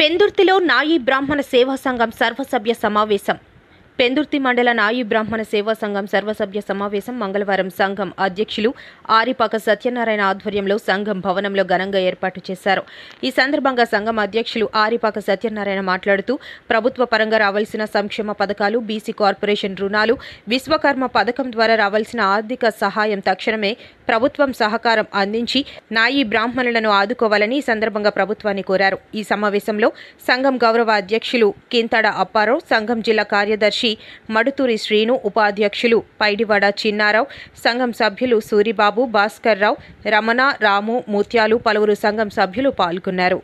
పెందుర్తిలో నాయి బ్రాహ్మణ సేవా సంఘం సర్వసభ్య సమావేశం. పెందుర్తి మండల నాయి బ్రాహ్మణ సేవా సంఘం సర్వసభ్య సమావేశం మంగళవారం సంఘం అధ్యక్షులు ఆరిపాక సత్యనారాయణ ఆధ్వర్యంలో సంఘం భవనంలో ఘనంగా ఏర్పాటు చేశారు. ఈ సందర్భంగా సంఘం అధ్యక్షులు ఆరిపాక సత్యనారాయణ మాట్లాడుతూ ప్రభుత్వ పరంగా రావాల్సిన సంక్షేమ పథకాలు బీసీ కార్పొరేషన్ రుణాలు విశ్వకర్మ పథకం ద్వారా రావాల్సిన ఆర్థిక సహాయం తక్షణమే ప్రభుత్వం సహకారం అందించి నాయి బ్రాహ్మణులను ఆదుకోవాలని ఈ సందర్భంగా ప్రభుత్వాన్ని కోరారు. ఈ సమావేశంలో సంఘం గౌరవ అధ్యక్షులు కింతడ అప్పారావు సంఘం జిల్లా కార్యదర్శి మడుతూరి శ్రీను ఉపాధ్యక్షులు పైడివాడ చిన్నారావు సంఘం సభ్యులు సూరిబాబు భాస్కర్ రావు రమణ రాము ముత్యాలు పలువురు సంఘం సభ్యులు పాల్గొన్నారు.